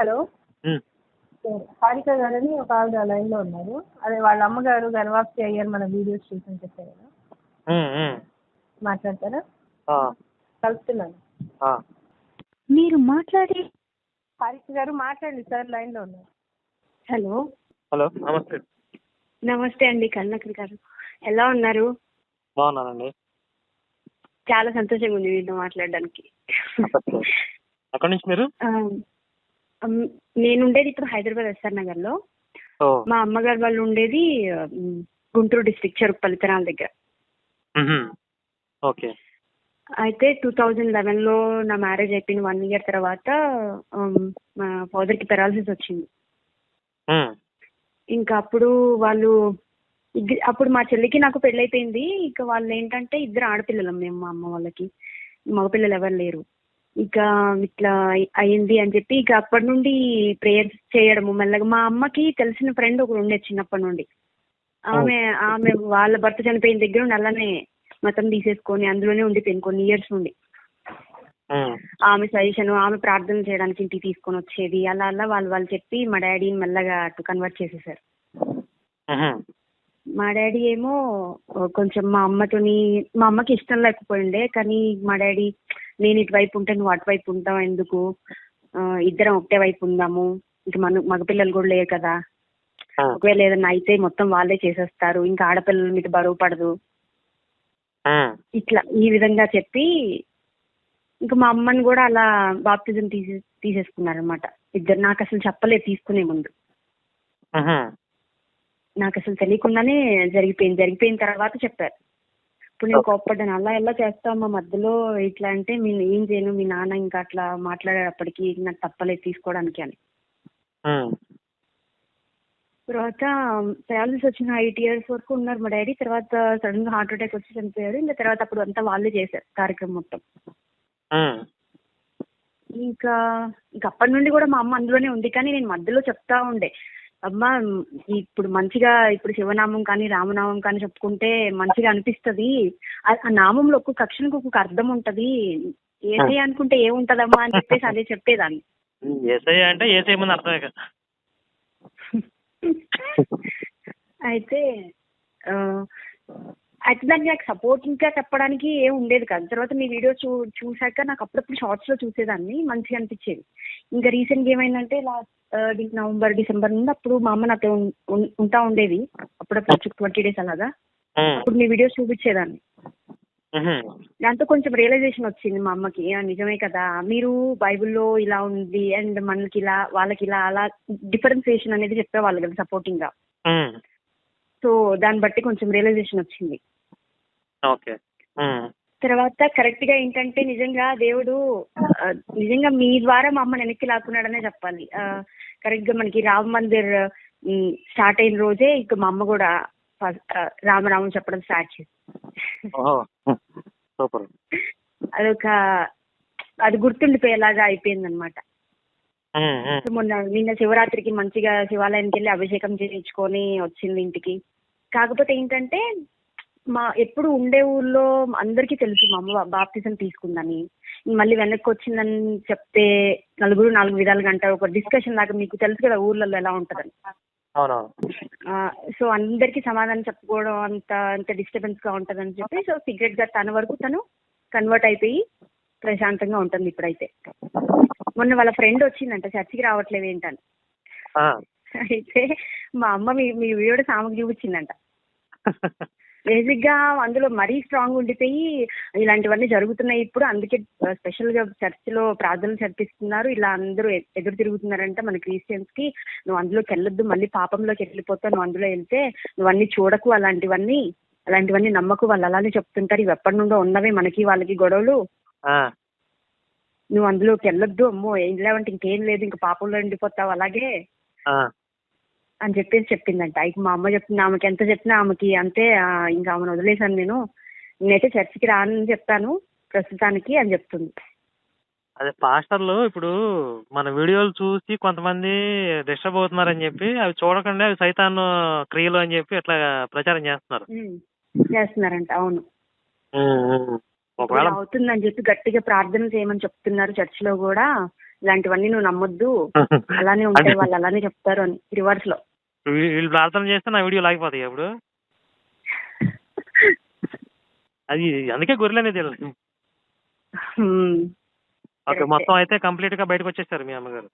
Hello. Harika గారని ఒక ఆవిడ లైన్లో ఉన్నారు. అదే వాళ్ళ అమ్మగారు గర్వాప్తి అయ్యారు మన వీడియోస్ చూసి చెప్పారు కదా. మాట్లాడతారా? ఆ. మీరు మాట్లాడే హారిక గారు మాట్లాడండి సార్ లైన్లో ఉన్నారు. హలో. హలో నమస్తే. నమస్తే అండి కన్నకర్ గారు. ఎలా ఉన్నారు? బాగున్నానండి. చాలా సంతోషంగా ఉంది మీతో మాట్లాడడానికి. ఓకే. ఎక్కడి నుంచి మీరు? నేను ఉండేది ఇప్పుడు హైదరాబాద్ ఎస్ఆర్ నగర్లో మా అమ్మగారు వాళ్ళు ఉండేది గుంటూరు డిస్ట్రిక్ట్ చెరుకుపల్లి తెనాల దగ్గర. ఓకే. అయితే టూ థౌజండ్ లెవెన్లో నా మ్యారేజ్ అయిపోయిన వన్ ఇయర్ తర్వాత మా ఫాదర్కి పెరాలసిస్ వచ్చింది. ఇంకా అప్పుడు వాళ్ళు అప్పుడు మా చెల్లికి నాకు పెళ్ళైపోయింది. ఇక వాళ్ళు ఏంటంటే ఇద్దరు ఆడపిల్లలం మేము మా అమ్మ వాళ్ళకి. మగపిల్లలు ఎవరు లేరు. ఇక ఇట్లా అయింది అని చెప్పి ఇక అప్పటి నుండి ప్రేయర్స్ చేయడము మెల్లగా మా అమ్మకి తెలిసిన ఫ్రెండ్ ఒకరు ఉండే చిన్నప్పటి నుండి. ఆమె ఆమె వాళ్ళ భర్త చనిపోయిన దగ్గర నుండి అలానే మతం తీసేసుకొని అందులోనే ఉండిపోయింది కొన్ని ఇయర్స్ నుండి. ఆమె సజెషన్ ఆమె ప్రార్థన చేయడానికి ఇంటికి తీసుకొని వచ్చేది. అలా అలా వాళ్ళు వాళ్ళు చెప్పి మా డాడీని మెల్లగా అటు కన్వర్ట్ చేసేసారు. మా డాడీ ఏమో కొంచెం మా అమ్మతోని మా అమ్మకి ఇష్టం లేకపోయిండే కానీ మా డాడీ నేను ఇటువైపు ఉంటే నువ్వు అటువైపు ఉంటావు ఎందుకు? ఇద్దరం ఒకటే వైపు ఉందాము. ఇంక మన మగపిల్లలు కూడా లేరు కదా. ఒకవేళ ఏదైనా అయితే మొత్తం వాళ్ళే చేసేస్తారు. ఇంకా ఆడపిల్లల మీద బరువు పడదు. ఇట్లా ఈ విధంగా చెప్పి ఇంకా మా అమ్మని కూడా అలా బాప్తిజం తీసే తీసేసుకున్నారనమాట ఇద్దరు నాకు అసలు చెప్పలేదు తీసుకునే ముందు. నాకు అసలు తెలియకుండానే జరిగిపోయింది. జరిగిపోయిన తర్వాత చెప్పారు. ఇప్పుడు నేను కోప్పడ్డాను. అలా ఎలా చేస్తావు మా మధ్యలో ఇట్లా అంటే నేను ఏం చేయను? మీ నాన్న ఇంకా అట్లా మాట్లాడేటప్పటికి నాకు తప్పలేదు తీసుకోవడానికి అని. తర్వాత పెరాలసిస్ వచ్చిన ఎయిట్ ఇయర్స్ వరకు ఉన్నారు మా డాడీ. తర్వాత సడన్గా హార్ట్ అటాక్ వచ్చి చనిపోయారు. ఇంకా తర్వాత అప్పుడు అంతా వాళ్ళే చేశారు కార్యక్రమం మొత్తం. ఇంకా ఇంకా అప్పటి నుండి కూడా మా అమ్మ అందులోనే ఉంది. కానీ నేను మధ్యలో చెప్తా ఉండే. అమ్మ ఇప్పుడు మంచిగా ఇప్పుడు శివనామం కానీ రామనామం కానీ చెప్పుకుంటే మంచిగా అనిపిస్తది. ఆ నామంలో ఒక్కొక్క అక్షరానికి ఒక్కొక్క అర్థం ఉంటది. ఏసై అనుకుంటే ఏముంటదమ్మా అని చెప్పేసి అదే చెప్పేదాన్ని. ఏసై అంటే ఏసై ముందు అర్థమే కదా. అయితే ఆ, అయితే దానికి నాకు సపోర్ట్ ఇంకా చెప్పడానికి ఏం ఉండేది కాదు. తర్వాత మీ వీడియో చూ చూసాక నాకు అప్పుడప్పుడు షార్ట్స్లో చూసేదాన్ని మంచిగా అనిపించేది. ఇంకా రీసెంట్గా ఏమైందంటే లాస్ట్ నవంబర్ డిసెంబర్ నుండి అప్పుడు మా అమ్మ నాతో ఉంటా ఉండేది. అప్పుడప్పుడు ట్వంటీ డేస్ అలాగా. ఉమ్, అప్పుడు మీ వీడియోస్ చూపించేదాన్ని. ఉహుం. దాంతో కొంచెం రియలైజేషన్ వచ్చింది మా అమ్మకి. "ఆ, నిజమే కదా. మీరు బైబిల్లో ఇలా ఉంది అండ్ మనకి ఇలా వాళ్ళకి ఇలా అలా డిఫరెన్సియేషన్ అనేది చెప్పేవాళ్ళు కదా సపోర్టింగ్గా. సో దాన్ని బట్టి కొంచెం రియలైజేషన్ వచ్చింది. ఓకే. తర్వాత కరెక్ట్గా ఏంటంటే నిజంగా దేవుడు నిజంగా మీ ద్వారా మా అమ్మని వెనక్కి లాక్కున్నాడనే చెప్పాలి. కరెక్ట్గా మనకి రామ మందిర్ స్టార్ట్ అయిన రోజే ఇక మా అమ్మ కూడా రామరామం చెప్పడం స్టార్ట్ చేసింది. సూపర్. అదొక అది గుర్తుండిపోయేలాగా అయిపోయింది అనమాట మొన్న నిన్న శివరాత్రికి మంచిగా శివాలయానికి వెళ్ళి అభిషేకం చేయించుకొని వచ్చింది ఇంటికి. కాకపోతే ఏంటంటే మా ఎప్పుడు ఉండే ఊర్లో అందరికీ తెలుసు మా అమ్మ బాప్తిజం తీసుకుందని. మళ్ళీ వెనక్కి వచ్చిందని చెప్తే నలుగురు నాలుగు విధాలుగా అంటారు ఒక డిస్కషన్ లాగా మీకు తెలుసు కదా ఊర్లలో ఎలా ఉంటుందని. సో అందరికీ సమాధానం చెప్పుకోవడం అంత అంత డిస్టర్బెన్స్గా ఉంటుందని చెప్పి సో సీక్రెట్గా తన వరకు తను కన్వర్ట్ అయిపోయి ప్రశాంతంగా ఉంటుంది ఇప్పుడైతే. మొన్న వాళ్ళ ఫ్రెండ్ వచ్చిందంట చర్చికి రావట్లేదు ఏంటని. అయితే మా అమ్మ మీ మీ వీడియో సామకు చూపించిందంట. బేసిక్గా అందులో మరీ స్ట్రాంగ్ ఉండిపోయి ఇలాంటివన్నీ జరుగుతున్నాయి ఇప్పుడు. అందుకే స్పెషల్గా చర్చ్లో ప్రార్థనలు జరిపిస్తున్నారు. ఇలా అందరూ ఎదురు తిరుగుతున్నారంట మన క్రిస్టియన్స్కి నువ్వు అందులోకి వెళ్ళొద్దు మళ్ళీ పాపంలోకి వెళ్ళిపోతావు నువ్వు అందులో వెళ్తే నువ్వు అన్ని చూడకు అలాంటివన్నీ అలాంటివన్నీ నమ్మకు. వాళ్ళు అలానే చెప్తుంటారు. ఇవి ఎప్పటి నుండో ఉన్నవే మనకి వాళ్ళకి గొడవలు. నువ్వు అందులోకి వెళ్ళొద్దు అమ్మో ఏం లేవంటే ఇంకేం లేదు ఇంక పాపంలో ఉండిపోతావు అలాగే. అని చెప్పేసి చెప్పిందంట. ఇక మా అమ్మ చెప్తుంది ఆమెకి ఎంత చెప్పినా ఆమెకి అంతే ఇంకా ఆమెను వదిలేశాను నేను. నేనైతే చర్చికి రానని చెప్తాను ప్రస్తుతానికి అని చెప్తుంది. అదే పాస్టర్లు ఇప్పుడు మన వీడియోలు చూసి కొంతమంది డిస్టర్బ్ అవుతున్నారని చెప్పి అవి చూడకుండా అవి సైతాన్ క్రియలు అని చెప్పి ఇట్లా ప్రచారం చేస్తున్నారు. చేస్తున్నారంట అవును. ఒకవేళ అవుతుందని చెప్పి గట్టిగా ప్రార్థన చేయమని చెప్తున్నారు చర్చ్లో కూడా. ఇలాంటివన్నీ నువ్వు నమ్మొద్దు. అలానే ఉంటాయి వాళ్ళు అలానే చెప్తారు అని రివర్స్లో. వీళ్ళు ప్రార్థన చేస్తే నా వీడియో లాగిపోతాయి అప్పుడు అది అందుకే గొర్రెలు అనేది వీళ్ళని. ఓకే. మొత్తం అయితే కంప్లీట్గా బయటకు వచ్చేసారు మీ అమ్మగారు.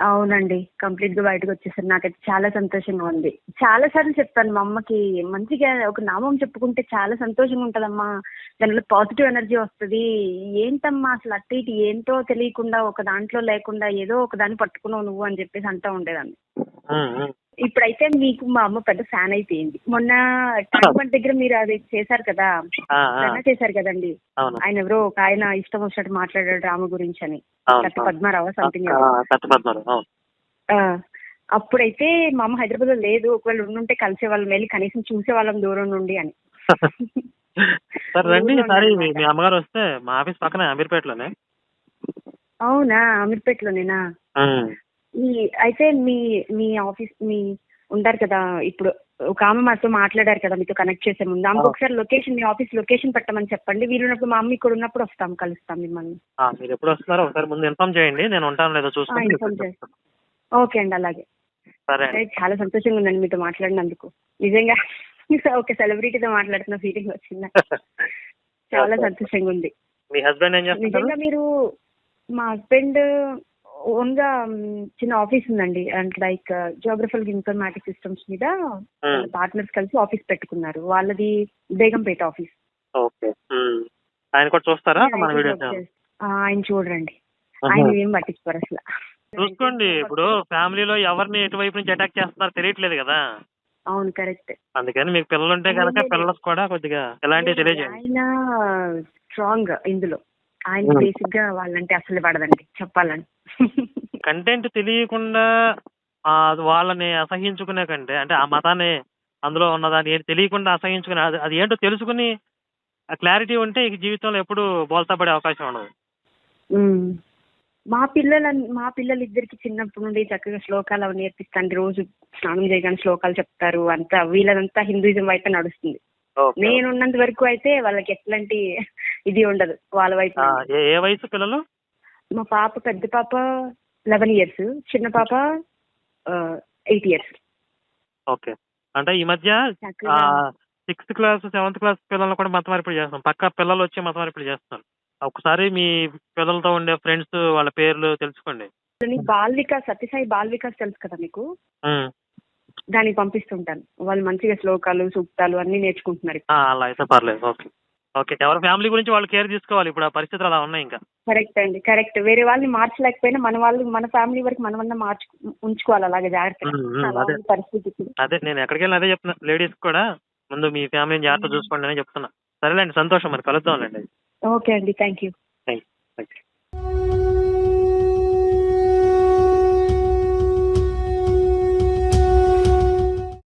అవునండి కంప్లీట్గా బయటకు వచ్చేసారు. నాకైతే చాలా సంతోషంగా ఉంది. చాలా సార్లు చెప్పాను మా అమ్మకి మంచిగా ఒక నామం చెప్పుకుంటే చాలా సంతోషంగా ఉంటదమ్మా. దానిలో పాజిటివ్ ఎనర్జీ వస్తుంది. ఏంటమ్మా అసలు అట్టి ఇటు ఏంటో తెలియకుండా ఒక దాంట్లో లేకుండా ఏదో ఒక దాన్ని పట్టుకున్నావు నువ్వు అని చెప్పేసి అంటా ఉండేదాన్ని. ఇప్పుడైతే మీకు మా అమ్మ పెద్ద ఫ్యాన్ అయిపోయింది. మొన్న ట్యాంక్ దగ్గర మీరు అది చేశారు కదా? చేశారు కదండి? ఆయన ఎవరో ఒక ఆయన ఇష్టం వచ్చినట్టు మాట్లాడాడు రాము గురించి అని. పద్మారావు సంథింగ్ అప్పుడైతే మా అమ్మ హైదరాబాద్లో లేదు. ఒకవేళ ఉండుంటే కలిసే వాళ్ళం వెళ్ళి కనీసం చూసే వాళ్ళం దూరం నుండి అని. సరే రండి. ఊళ్ళో ఈసారి మీ అమ్మగారు వస్తే మా ఆఫీస్ పక్కనే అమీర్పేటలోనే. అవునా? అమీర్పేటలోనేనా. ఈ అయితే మీ మీ ఆఫీస్ మీ ఉంటారు కదా ఇప్పుడు ఒక ఆమె మాతో మాట్లాడారు కదా మీతో కనెక్ట్ చేసే ముందు. ఆమెకు ఒకసారి లొకేషన్ మీ ఆఫీస్ లొకేషన్ పెట్టమని చెప్పండి. వీలున్నప్పుడు మా అమ్మ ఇక్కడ ఉన్నప్పుడు వస్తాం కలుస్తాం మిమ్మల్ని. మీరు ఎప్పుడు వస్తున్నారో ఒకసారి ముందు ఇన్ఫార్మ్ చేయండి. నేను ఉంటాను లేదో చూసుకొని ఓకే అండి అలాగే. సరే చాలా సంతోషంగా ఉందండి మీతో మాట్లాడినందుకు. నిజంగా ఒక సెలబ్రిటీతో మాట్లాడుతున్న ఫీలింగ్ వచ్చింది. చాలా సంతోషంగా ఉంది. మీ హస్బెండ్ ఏం చేస్తారు నిజంగా మీరు మా హస్బెండ్ ఓన్గా చిన్న ఆఫీస్ ఉందండి. అంటే లైక్ జియోగ్రఫికల్ ఇన్ఫర్మాటిక్ సిస్టమ్స్ మీద పార్ట్నర్స్ కలిసి ఆఫీస్ పెట్టుకున్నారు. వాళ్ళది బేగంపేట ఆఫీస్. ఓకే. ఆయన కూడా చూస్తారా? మన ఆయన చూడరండి. ఆయన ఏం పట్టించుకోరు అసలు. చూసుకోండి. ఇప్పుడు ఫ్యామిలీలో ఎవరిని ఎటువైపు నుంచి అటాక్ చేస్తున్నారో తెలియట్లేదు కదా. అవును కరెక్ట్. అందుకని మీకు పిల్లలు ఉంటే కనుక పిల్లలకు కూడా కొద్దిగా ఇలాంటివి తెలియజేయండి. ఆయన స్ట్రాంగ్ ఇందులో. ఆయన. బేసిక్గా వాళ్ళంటే అసలు పడదండి చెప్పాలని కంటెంట్ తెలియకుండా ఆ, వాళ్ళని అసహించుకునే కంటే అంటే ఆ మతాన్ని అందులో ఉన్నదాన్ని ఏంటి తెలియకుండా అసహించుకునే అది అది ఏంటో తెలుసుకుని ఆ క్లారిటీ ఉంటే ఇక జీవితంలో ఎప్పుడు బోల్తా పడే అవకాశం ఉండదు. మా పిల్లల మా పిల్లలు ఇద్దరికి చిన్నప్పటి నుండి చక్కగా శ్లోకాలు అవి నేర్పిస్తాండి రోజు స్నానం చేయగానే శ్లోకాలు చెప్తారు అంతా వీళ్ళదంతా హిందూయిజం వైపు నడుస్తుంది. నేను ఉన్నంత వరకు అయితే వాళ్ళకి ఎట్లాంటి ఇది ఉండదు వాళ్ళ నుండి. ఏ వయసు పిల్లలు? మా పాప పెద్ద పాప లెవెన్ ఇయర్స్ చిన్న పాప ఎయిట్ ఇయర్స్. ఓకే. అంటే ఈ మధ్య సిక్స్త్ క్లాస్ సెవెంత్ క్లాస్ పిల్లలు కూడా మత మార్పిడి చేస్తున్నాం పక్క పిల్లలు వచ్చి మత మార్పిడి చేస్తున్నారు. ఒకసారి మీ పిల్లలతో ఉండే ఫ్రెండ్స్ వాళ్ళ పేర్లు తెలుసుకోండి. బాల్ వికాస్ సత్యసాయి బాల్ వికాస్ తెలుసు కదా మీకు. దానికి పంపిస్తుంటాను. వాళ్ళు మంచిగా శ్లోకాలు సూక్తాలు అన్ని నేర్చుకుంటున్నారు అలా అయితే పర్లేదు. ఓకే. ఓకే ఎవరి ఫ్యామిలీ గురించి వాళ్ళు కేర్ తీసుకోవాలి. ఇప్పుడు ఆ పరిస్థితులు అలా ఉన్నాయి ఇంకా. కరెక్ట్ అండి. కరెక్ట్. వేరే వాళ్ళని మార్చలేకపోయినా మన వాళ్ళు మన ఫ్యామిలీ వరకు మనమన్నా మార్చు ఉంచుకోవాలి అలాగే ఉంది పరిస్థితి. అదే. నేను ఎక్కడికి వెళ్ళినా అదే చెప్తున్నా. లేడీస్ కూడా ముందు మీ ఫ్యామిలీని జాగ్రత్త చూసుకోండి అని చెప్తున్నా. సరేలేండి సంతోషం మరి. కలుద్దాంలేండి ఓకే అండి. Thank you thank you